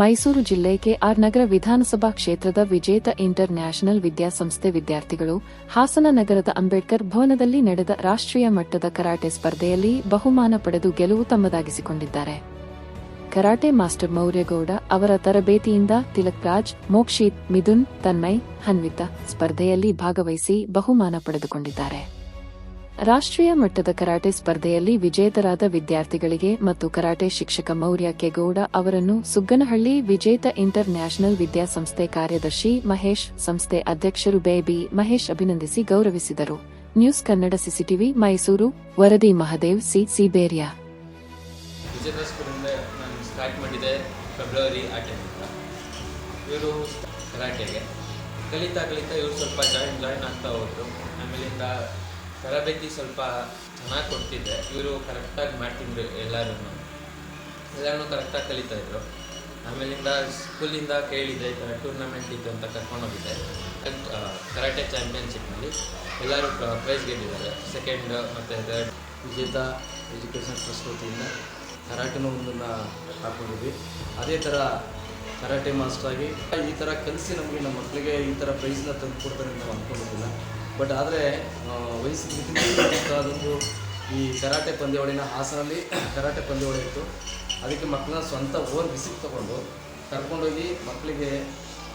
ಮೈಸೂರು ಜಿಲ್ಲೆ ಕೆಆರ್ ನಗರ ವಿಧಾನಸಭಾ ಕ್ಷೇತ್ರದ ವಿಜೇತ ಇಂಟರ್ ನ್ಯಾಷನಲ್ ವಿದ್ಯಾಸಂಸ್ಥೆ ವಿದ್ಯಾರ್ಥಿಗಳು ಹಾಸನ ನಗರದ ಅಂಬೇಡ್ಕರ್ ಭವನದಲ್ಲಿ ನಡೆದ ರಾಷ್ಟ್ರೀಯ ಮಟ್ಟದ ಕರಾಟೆ ಸ್ಪರ್ಧೆಯಲ್ಲಿ ಬಹುಮಾನ ಪಡೆದು ಗೆಲುವು ತಮ್ಮದಾಗಿಸಿಕೊಂಡಿದ್ದಾರೆ. ಕರಾಟೆ ಮಾಸ್ಟರ್ ಮೌರ್ಯಗೌಡ ಅವರ ತರಬೇತಿಯಿಂದ ತಿಲಕ್ ರಾಜ್, ಮೋಕ್ಷಿತ್ ಮಿದುನ್ ತನ್ಮಯ್, ಹನ್ವಿತಾ ಸ್ಪರ್ಧೆಯಲ್ಲಿ ಭಾಗವಹಿಸಿ ಬಹುಮಾನ ಪಡೆದುಕೊಂಡಿದ್ದಾರೆ. ರಾಷ್ಟ್ರೀಯ ಮಟ್ಟದ ಕರಾಟೆ ಸ್ಪರ್ಧೆಯಲ್ಲಿ ವಿಜೇತರಾದ ವಿದ್ಯಾರ್ಥಿಗಳಿಗೆ ಮತ್ತು ಕರಾಟೆ ಶಿಕ್ಷಕ ಮೌರ್ಯ ಕೆಗೌಡ ಅವರನ್ನು ಸುಗ್ಗನಹಳ್ಳಿ ವಿಜೇತ ಇಂಟರ್ ನ್ಯಾಷನಲ್ ವಿದ್ಯಾಸಂಸ್ಥೆ ಕಾರ್ಯದರ್ಶಿ ಮಹೇಶ್ ಸಂಸ್ಥೆ ಅಧ್ಯಕ್ಷರು ಬೇಬಿ ಮಹೇಶ್ ಅಭಿನಂದಿಸಿ ಗೌರವಿಸಿದರು. ನ್ಯೂಸ್ ಕನ್ನಡ ಸಿಸಿಟಿವಿ ಮೈಸೂರು, ವರದಿ ಮಹದೇವ್, ಸಿ ಸಿಬೇರಿಯಾ. ಕಲಿತಾ ಕಲಿತಾ ಇವರು ಸ್ವಲ್ಪ ಜಾಯಿನ್ ಜಾಯಿನ್ ಆಗ್ತಾ ಹೋದ್ರು. ಆಮೇಲಿಂದ ತರಬೇತಿ ಸ್ವಲ್ಪ ಚೆನ್ನಾಗಿ ಕೊಡ್ತಿದ್ದೆ. ಇವರು ಕರೆಕ್ಟಾಗಿ ಮಾಡ್ತಿದ್ರು ಎಲ್ಲರೂ ಎಲ್ಲರೂ ಕರೆಕ್ಟಾಗಿ ಕಲಿತಾ ಇದ್ರು. ಆಮೇಲಿಂದ ಸ್ಕೂಲಿಂದ ಕೇಳಿದೆ, ಈ ಥರ ಟೂರ್ನಮೆಂಟ್ ಇತ್ತು ಅಂತ ಕರ್ಕೊಂಡೋಗಿದ್ದೆ. ಕರಾಟೆ ಚಾಂಪಿಯನ್ಶಿಪ್ನಲ್ಲಿ ಎಲ್ಲರೂ ಪ್ರೈಸ್ ಗೆದ್ದಿದ್ದಾರೆ. ಸೆಕೆಂಡ್ ಮತ್ತು ಥರ್ಡ್ ವಿಜೇತ ಎಜುಕೇಷನ್ ಟ್ರಸ್ಟ್ ವತಿಯಿಂದ ಕರಾಟೆನೂ ಒಂದನ್ನು ಹಾಕೊಂಡಿದ್ವಿ. ಅದೇ ಥರ ಕರಾಟೆ ಮಾಸ್ಟ್ರಾಗಿ ಈ ಥರ ಕಲಿಸಿ ನಮಗೆ, ನಮ್ಮ ಮಕ್ಕಳಿಗೆ ಈ ಥರ ಪ್ರೈಸ್ನ ತಂದು ಕೊಡ್ತಾರೆ ಅಂತ ನಾವು ಅಂದ್ಕೊಂಡಿದ್ದಿಲ್ಲ. ಬಟ್ ಆದರೆ ವಯಸ್ಸು ಈ ಕರಾಟೆ ಪಂದ್ಯಾವಳಿನ ಹಾಸನಲ್ಲಿ ಕರಾಟೆ ಪಂದ್ಯಾವಳಿ ಇತ್ತು. ಅದಕ್ಕೆ ಮಕ್ಕಳನ್ನ ಸ್ವಂತ ಓನ್ ಬಿಸಿಕ್ ತಗೊಂಡು ಕರ್ಕೊಂಡೋಗಿ ಮಕ್ಕಳಿಗೆ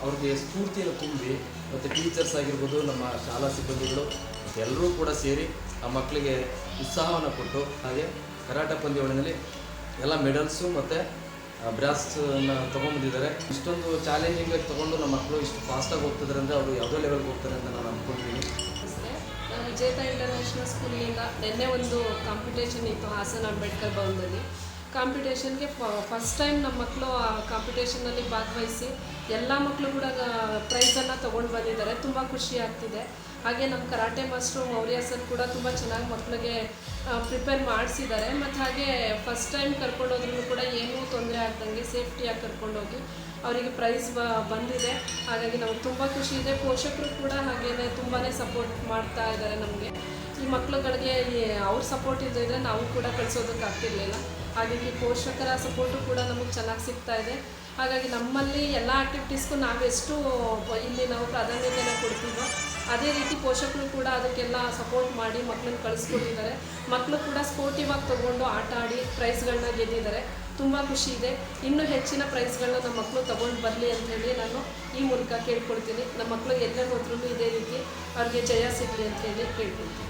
ಅವ್ರಿಗೆ ಸ್ಫೂರ್ತಿಯನ್ನು ತುಂಬಿ, ಮತ್ತು ಟೀಚರ್ಸ್ ಆಗಿರ್ಬೋದು, ನಮ್ಮ ಶಾಲಾ ಸಿಬ್ಬಂದಿಗಳು ಎಲ್ಲರೂ ಕೂಡ ಸೇರಿ ಆ ಮಕ್ಕಳಿಗೆ ಉತ್ಸಾಹವನ್ನು ಕೊಟ್ಟು, ಹಾಗೆ ಕರಾಟೆ ಪಂದ್ಯಾವಳಿನಲ್ಲಿ ಎಲ್ಲ ಮೆಡಲ್ಸು ಮತ್ತು ಬ್ರಾಸ್ನ ತೊಗೊಂಬಂದಿದ್ದಾರೆ ಇಷ್ಟೊಂದು ಚಾಲೆಂಜಿಂಗ್ ಆಗಿ ತೊಗೊಂಡು ನಮ್ಮ ಮಕ್ಕಳು ಇಷ್ಟು ಫಾಸ್ಟಾಗಿ ಹೋಗ್ತಿದ್ದಾರೆ ಅಂದರೆ ಅವರು ಯಾವುದೋ ಲೆವೆಲ್ಗೆ ಹೋಗ್ತಾರೆ ಅಂತ ನಾನು ಅಂದ್ಕೊಂಡಿದ್ದೀನಿ ವಿಜೇತ ಇಂಟರ್ನ್ಯಾಷನಲ್ ಸ್ಕೂಲಿಂದ ನಿನ್ನೆ ಒಂದು ಕಾಂಪಿಟೇಷನ್ ಇತ್ತು ಹಾಸನ ಅಂಬೇಡ್ಕರ್ ಭವನದಲ್ಲಿ. ಕಾಂಪಿಟೇಷನ್ಗೆ ಫಸ್ಟ್ ಟೈಮ್ ನಮ್ಮ ಮಕ್ಕಳು ಆ ಕಾಂಪಿಟೇಷನಲ್ಲಿ ಭಾಗವಹಿಸಿ ಎಲ್ಲ ಮಕ್ಕಳು ಕೂಡ ಪ್ರೈಸನ್ನು ತೊಗೊಂಡು ಬಂದಿದ್ದಾರೆ. ತುಂಬ ಖುಷಿ ಆಗ್ತಿದೆ. ಹಾಗೆ ನಮ್ಮ ಕರಾಟೆ ಮಾಸ್ಟ್ರು ಮೌರ್ಯ ಸರ್ ಕೂಡ ತುಂಬ ಚೆನ್ನಾಗಿ ಮಕ್ಕಳಿಗೆ ಪ್ರಿಪೇರ್ ಮಾಡಿಸಿದ್ದಾರೆ. ಮತ್ತು ಹಾಗೆ ಫಸ್ಟ್ ಟೈಮ್ ಕರ್ಕೊಂಡೋದ್ರೂ ಕೂಡ ಏನೂ ತೊಂದರೆ ಆಗ್ದಂಗೆ ಸೇಫ್ಟಿಯಾಗಿ ಕರ್ಕೊಂಡೋಗಿ ಅವರಿಗೆ ಪ್ರೈಸ್ ಬ, ಬಂದಿದೆ. ಹಾಗಾಗಿ ನಮ್ಗೆ ತುಂಬ ಖುಷಿ ಇದೆ. ಪೋಷಕರು ಕೂಡ ಹಾಗೇನೆ ತುಂಬಾ ಸಪೋರ್ಟ್ ಮಾಡ್ತಾ ಇದ್ದಾರೆ ನಮಗೆ. ಈ ಮಕ್ಕಳುಗಳಿಗೆ ಅವ್ರ ಸಪೋರ್ಟ್ ಇದ್ದಿದ್ರೆ ನಾವು ಕೂಡ ಕಳಿಸೋದಕ್ಕೆ ಆಗ್ತಿರ್ಲಿಲ್ಲ ಹಾಗಾಗಿ ಪೋಷಕರ ಸಪೋರ್ಟು ಕೂಡ ನಮಗೆ ಚೆನ್ನಾಗಿ ಸಿಗ್ತಾ ಇದೆ. ಹಾಗಾಗಿ ನಮ್ಮಲ್ಲಿ ಎಲ್ಲ ಆ್ಯಕ್ಟಿವಿಟೀಸ್ಗೂ ನಾವೆಷ್ಟು ಇಲ್ಲಿ ನಾವು ಪ್ರಾಧಾನ್ಯತೆಯನ್ನು ಕೊಡ್ತೀವೋ, ಅದೇ ರೀತಿ ಪೋಷಕರು ಕೂಡ ಅದಕ್ಕೆಲ್ಲ ಸಪೋರ್ಟ್ ಮಾಡಿ ಮಕ್ಕಳನ್ನ ಕಳಿಸ್ಕೊಟ್ಟಿದ್ದಾರೆ ಮಕ್ಕಳು ಕೂಡ ಸ್ಪೋರ್ಟಿವ್ ಆಗಿ ತೊಗೊಂಡು ಆಟ ಆಡಿ ಪ್ರೈಸ್ಗಳನ್ನ ಗೆದ್ದಿದ್ದಾರೆ. ತುಂಬ ಖುಷಿ ಇದೆ. ಇನ್ನೂ ಹೆಚ್ಚಿನ ಪ್ರೈಸ್ಗಳನ್ನ ನಮ್ಮ ಮಕ್ಕಳು ತೊಗೊಂಡು ಬರಲಿ ಅಂತೇಳಿ ನಾನು ಈ ಮೂಲಕ ಕೇಳ್ಕೊಳ್ತೀನಿ. ನಮ್ಮ ಮಕ್ಕಳು ಎಲ್ಲೇ ಹೋದ್ರೂ ಇದೇ ರೀತಿ ಅವ್ರಿಗೆ ಜಯ ಸಿಗಲಿ ಅಂತ ಹೇಳಿ ಕೇಳ್ಕೊಳ್ತೀನಿ.